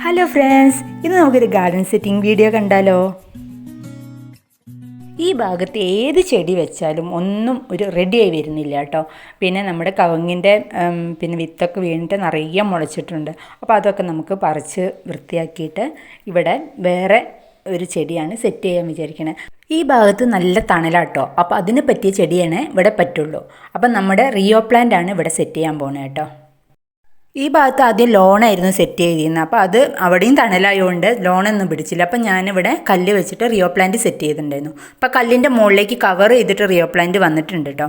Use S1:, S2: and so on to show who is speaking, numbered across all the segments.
S1: Hello friends ഇന്ന് നമുക്കൊരു garden setting video കണ്ടാലോ? ഈ ഭാഗത്ത് ഏത് ചെടി വെച്ചാലും ഒന്നും ഒരു റെഡിയായി വരുന്നില്ല കേട്ടോ. പിന്നെ നമ്മുടെ കവുങ്ങിന്റെ പിന്നെ വിത്തൊക്കെ വീണിട്ട് നിറയെ മുളച്ചിട്ടുണ്ട്. അപ്പോൾ അതൊക്കെ നമുക്ക് പറിച്ച് വൃത്തിയാക്കിയിട്ട് ഇവിടെ വേറെ ഒരു ചെടിയാണ് സെറ്റ് ചെയ്യാൻ വിചാരിക്കണേ. ഈ ഭാഗത്ത് നല്ല തണലാട്ടോ. അപ്പോൾ അതിന് പറ്റിയ ചെടിയാണ് ഇവിടെ പറ്റുള്ളൂ. അപ്പം നമ്മുടെ റിയോ പ്ലാന്റ് ആണ് ഇവിടെ സെറ്റ് ചെയ്യാൻ പോകുന്നത് കേട്ടോ. ഈ ഭാഗത്ത് ആദ്യം ലോണായിരുന്നു സെറ്റ് ചെയ്തിരുന്നത്. അപ്പോൾ അത് അവിടെയും തണലായതുകൊണ്ട് ലോണൊന്നും പിടിച്ചില്ല. അപ്പം ഞാനിവിടെ കല്ല് വെച്ചിട്ട് റിയോ പ്ലാന്റ് സെറ്റ് ചെയ്തിട്ടുണ്ടായിരുന്നു. അപ്പോൾ കല്ലിന്റെ മുകളിലേക്ക് കവർ ചെയ്തിട്ട് റിയോ പ്ലാന്റ് വന്നിട്ടുണ്ട് കേട്ടോ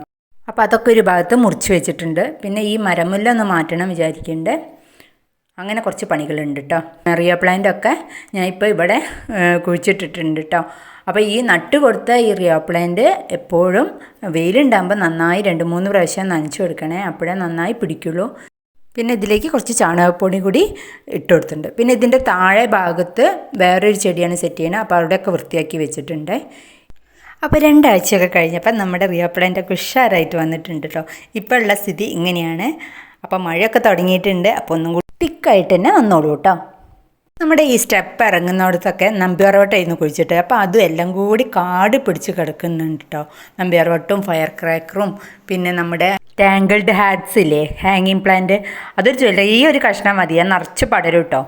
S1: അപ്പോൾ അതൊക്കെ ഒരു ഭാഗത്ത് മുറിച്ച് വെച്ചിട്ടുണ്ട്. പിന്നെ ഈ മരമുല്ല ഒന്ന് മാറ്റണം വിചാരിക്കുന്നുണ്ട് അങ്ങനെ കുറച്ച് പണികളുണ്ട് കേട്ടോ റിയോ പ്ലാന്റ് ഒക്കെ ഞാൻ ഇപ്പോൾ ഇവിടെ കുഴിച്ചിട്ടിട്ടുണ്ട് കേട്ടോ അപ്പോൾ ഈ നട്ട് കൊടുത്ത ഈ റിയോ പ്ലാന്റ് എപ്പോഴും വെയിലുണ്ടാകുമ്പോൾ നന്നായി രണ്ട് മൂന്ന് പ്രാവശ്യം നനച്ചു കൊടുക്കണേ. അപ്പോഴേ നന്നായി പിടിക്കുള്ളൂ. പിന്നെ ഇതിലേക്ക് കുറച്ച് ചാണകപ്പൊടി കൂടി ഇട്ട് കൊടുത്തിട്ടുണ്ട്. പിന്നെ ഇതിന്റെ താഴെ ഭാഗത്ത് വേറൊരു ചെടിയാണ് സെറ്റ് ചെയ്യുന്നത്. അപ്പോൾ അവിടെയൊക്കെ വൃത്തിയാക്കി വെച്ചിട്ടുണ്ട്. അപ്പോൾ രണ്ടാഴ്ചയൊക്കെ കഴിഞ്ഞപ്പോൾ നമ്മുടെ റിയോ കുഷാരായിട്ട് ഉഷാറായിട്ട് വന്നിട്ടുണ്ട് കേട്ടോ. ഇപ്പോൾ ഉള്ള സ്ഥിതി ഇങ്ങനെയാണ്. അപ്പോൾ മഴയൊക്കെ തുടങ്ങിയിട്ടുണ്ട്. അപ്പോൾ ഒന്നും കൂടി തിക്കായിട്ട് തന്നെ വന്നോളൂ കേട്ടോ. നമ്മുടെ ഈ സ്റ്റെപ്പ് ഇറങ്ങുന്നിടത്തൊക്കെ നമ്പ്യാർവട്ടമായിരുന്നു കുഴിച്ചിട്ട്. അപ്പോൾ അതും എല്ലാം കൂടി കാട് പിടിച്ച് കിടക്കുന്നുണ്ട് കേട്ടോ നമ്പ്യാർവട്ടവും ഫയർ ക്രാക്കറും പിന്നെ നമ്മുടെ ടാങ്കിൾഡ് ഹാഡ്സ് ഇല്ലേ ഹാങ്ങിങ് പ്ലാന്റ് അതൊരു ചെറിയൊരു കഷ്ണം മതി. അത് നിറച്ച് പടരും കേട്ടോ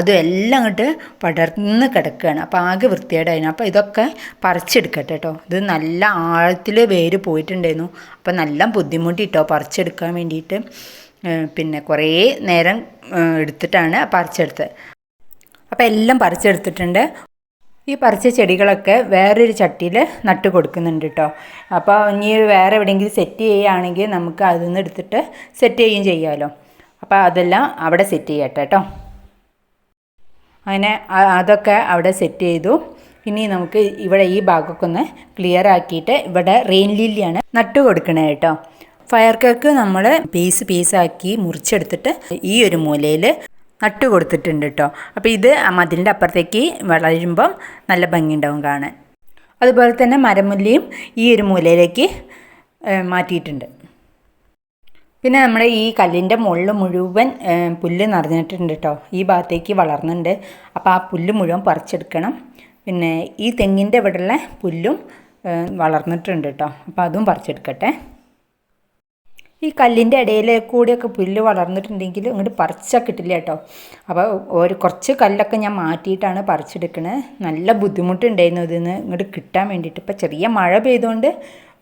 S1: അതും എല്ലാം അങ്ങോട്ട് പടർന്ന് കിടക്കുകയാണ് അപ്പോൾ ആകെ വൃത്തികേടായിരുന്നു അപ്പോൾ ഇതൊക്കെ പറിച്ചെടുക്കട്ടെ കേട്ടോ ഇത് നല്ല ആഴത്തിൽ വേര് പോയിട്ടുണ്ടായിരുന്നു. അപ്പോൾ നല്ല ബുദ്ധിമുട്ടി കേട്ടോ പറിച്ചെടുക്കാൻ വേണ്ടിയിട്ട്. പിന്നെ കുറേ നേരം എടുത്തിട്ടാണ് പറിച്ചെടുത്തത്. അപ്പോൾ എല്ലാം പറിച്ചെടുത്തിട്ടുണ്ട്. ഈ പറിച്ച ചെടികളൊക്കെ വേറൊരു ചട്ടിയിൽ നട്ട് കൊടുക്കുന്നുണ്ട് കേട്ടോ അപ്പോൾ ഇനി വേറെ എവിടെയെങ്കിലും സെറ്റ് ചെയ്യുകയാണെങ്കിൽ നമുക്ക് അതിൽ നിന്ന് എടുത്തിട്ട് സെറ്റ് ചെയ്യുകയും ചെയ്യാമല്ലോ അപ്പോൾ അതെല്ലാം അവിടെ സെറ്റ് ചെയ്യട്ടെ കേട്ടോ അങ്ങനെ അതൊക്കെ അവിടെ സെറ്റ് ചെയ്തു. ഇനി നമുക്ക് ഇവിടെ ഈ ഭാഗമൊക്കെ ഒന്ന് ക്ലിയർ ആക്കിയിട്ട് ഇവിടെ റെയിൻ ലില്ലിയാണ് നട്ട് കൊടുക്കണേ കേട്ടോ ഫയർ കേക്ക് നമ്മൾ പീസ് പീസാക്കി മുറിച്ചെടുത്തിട്ട് ഈ ഒരു മൂലയിൽ നട്ടു കൊടുത്തിട്ടുണ്ട് കേട്ടോ അപ്പോൾ ഇത് മതിലിന്റെ അപ്പുറത്തേക്ക് വളരുമ്പം നല്ല ഭംഗിയുണ്ടാവും കാണാൻ. അതുപോലെ തന്നെ മരമുല്ലയും ഈ ഒരു മൂലയിലേക്ക് മാറ്റിയിട്ടുണ്ട്. പിന്നെ നമ്മുടെ ഈ കല്ലിന്റെ മുകളിൽ മുഴുവൻ പുല്ല് നിറഞ്ഞിട്ടുണ്ട് കേട്ടോ ഈ ഭാഗത്തേക്ക് വളർന്നുണ്ട് അപ്പോൾ ആ പുല്ല് മുഴുവൻ പറിച്ചെടുക്കണം. പിന്നെ ഈ തെങ്ങിന്റെ ഇവിടെയുള്ള പുല്ലും വളർന്നിട്ടുണ്ട് കേട്ടോ അപ്പോൾ അതും പറിച്ചെടുക്കട്ടെ. ഈ കല്ലിന്റെ ഇടയിൽ കൂടിയൊക്കെ പുല്ല് വളർന്നിട്ടുണ്ടെങ്കിൽ ഇങ്ങോട്ട് പറിച്ചാൽ കിട്ടില്ല കേട്ടോ. അപ്പോൾ ഒരു കുറച്ച് കല്ലൊക്കെ ഞാൻ മാറ്റിയിട്ടാണ് പറിച്ചെടുക്കണത് നല്ല ബുദ്ധിമുട്ടുണ്ടായിരുന്നു ഇതിന്ന് ഇങ്ങോട്ട് കിട്ടാൻ വേണ്ടിയിട്ട്. ഇപ്പോൾ ചെറിയ മഴ പെയ്തുകൊണ്ട്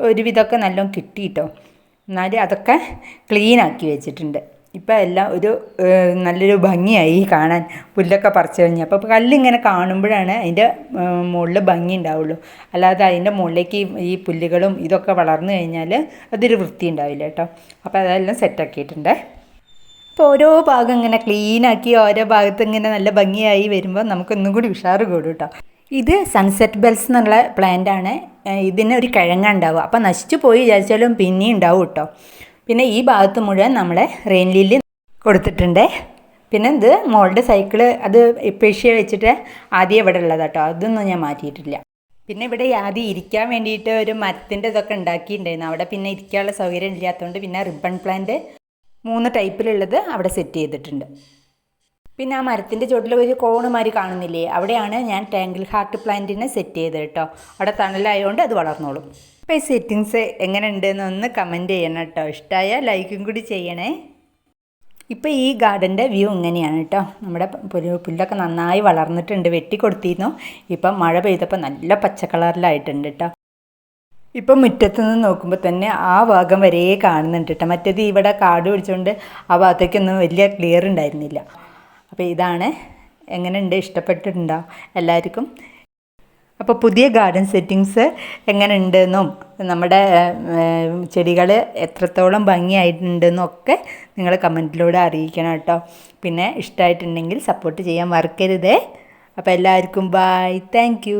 S1: ഒരുവിധമൊക്കെ നല്ലോണം കിട്ടി കേട്ടോ. എന്നാലും അതൊക്കെ ക്ലീൻ ആക്കി വെച്ചിട്ടുണ്ട്. ഇപ്പം എല്ലാം ഒരു നല്ലൊരു ഭംഗിയായി കാണാൻ. പുല്ലൊക്കെ പറിച്ചു കഴിഞ്ഞപ്പോൾ അപ്പോൾ കല്ലിങ്ങനെ കാണുമ്പോഴാണ് അതിന്റെ മുകളിൽ ഭംഗി ഉണ്ടാവുള്ളൂ. അല്ലാതെ അതിന്റെ മുകളിലേക്ക് ഈ- പുല്ലുകളും ഇതൊക്കെ വളർന്നു കഴിഞ്ഞാൽ അതൊരു വൃത്തി ഉണ്ടാവില്ല കേട്ടോ. അപ്പോൾ അതെല്ലാം സെറ്റാക്കിയിട്ടുണ്ട് അപ്പോൾ ഓരോ ഭാഗം ഇങ്ങനെ ക്ലീനാക്കി ഓരോ ഭാഗത്ത് ഇങ്ങനെ നല്ല ഭംഗിയായി വരുമ്പോൾ നമുക്കൊന്നും കൂടി ഉഷാറ് കൂടും കേട്ടോ. ഇത് സൺസെറ്റ് ബെൽസ് എന്നുള്ള പ്ലാന്റ് ആണ്. ഇതിന് ഒരു കിഴങ്ങ ഉണ്ടാവുക. അപ്പോൾ നശിച്ചു പോയി വിചാരിച്ചാലും പിന്നെയും ഉണ്ടാവും കേട്ടോ. പിന്നെ ഈ ഭാഗത്ത് മുഴുവൻ നമ്മളെ റെയിൻ ലില്ലി കൊടുത്തിട്ടുണ്ട്. പിന്നെ ഇത് മോളുടെ സൈക്കിൾ അത് പേഷ്യ വെച്ചിട്ട് ആദ്യം ഇവിടെ ഉള്ളതാട്ടോ. അതൊന്നും ഞാൻ മാറ്റിയിട്ടില്ല. പിന്നെ ഇവിടെ ആദ്യം ഇരിക്കാൻ വേണ്ടിയിട്ട് ഒരു മരത്തിന്റെ ഇതൊക്കെ ഉണ്ടാക്കിയിട്ടുണ്ടായിരുന്നു. അവിടെ പിന്നെ ഇരിക്കാനുള്ള സൗകര്യം ഇല്ലാത്തതുകൊണ്ട് പിന്നെ റിബൺ പ്ലാന്റ് മൂന്ന് ടൈപ്പിലുള്ളത് അവിടെ സെറ്റ് ചെയ്തിട്ടുണ്ട്. പിന്നെ ആ മരത്തിന്റെ ചുവട്ടിൽ ഒരു കോണുമാരി കാണുന്നില്ലേ? അവിടെയാണ് ഞാൻ ടാങ്കിൾ ഹാർട്ട് പ്ലാന്റിനെ സെറ്റ് ചെയ്തത് കേട്ടോ. അവിടെ തണലായതുകൊണ്ട് അത് വളർന്നോളും. അപ്പോൾ ഈ സെറ്റിങ്സ് എങ്ങനെ ഉണ്ടെന്ന് ഒന്ന് കമന്റ് ചെയ്യണം കേട്ടോ. ഇഷ്ടമായ ലൈക്കും കൂടി ചെയ്യണേ. ഇപ്പോൾ ഈ ഗാർഡന്റെ വ്യൂ ഇങ്ങനെയാണ് കേട്ടോ. നമ്മുടെ പുല്ല് പുല്ലൊക്കെ നന്നായി വളർന്നിട്ടുണ്ട്. വെട്ടിക്കൊടുത്തിരുന്നു ഇപ്പം മഴ പെയ്തപ്പോൾ നല്ല പച്ച കളറിലായിട്ടുണ്ട് കേട്ടോ. ഇപ്പം മുറ്റത്ത് നിന്ന് നോക്കുമ്പോൾ തന്നെ ആ ഭാഗം വരെ കാണുന്നുണ്ട് കേട്ടോ. മറ്റേത് ഇവിടെ കാട് പിടിച്ചുകൊണ്ട് ആ ഭാഗത്തേക്കൊന്നും വലിയ ക്ലിയർ ഉണ്ടായിരുന്നില്ല. അപ്പോൾ ഇതാണ്. എങ്ങനെയുണ്ട്? ഇഷ്ടപ്പെട്ടിട്ടുണ്ടോ? എല്ലാവർക്കും അപ്പോൾ പുതിയ ഗാർഡൻ സെറ്റിങ്സ് എങ്ങനെ ഉണ്ടെന്നും നമ്മുടെ ചെടികൾ എത്രത്തോളം ഭംഗിയായിട്ടുണ്ടെന്നും ഒക്കെ നിങ്ങൾ കമന്റിലൂടെ അറിയിക്കണം കേട്ടോ. പിന്നെ ഇഷ്ടമായിട്ടുണ്ടെങ്കിൽ സപ്പോർട്ട് ചെയ്യാൻ മറക്കരുതേ. അപ്പോൾ എല്ലാവർക്കും ബായ് താങ്ക്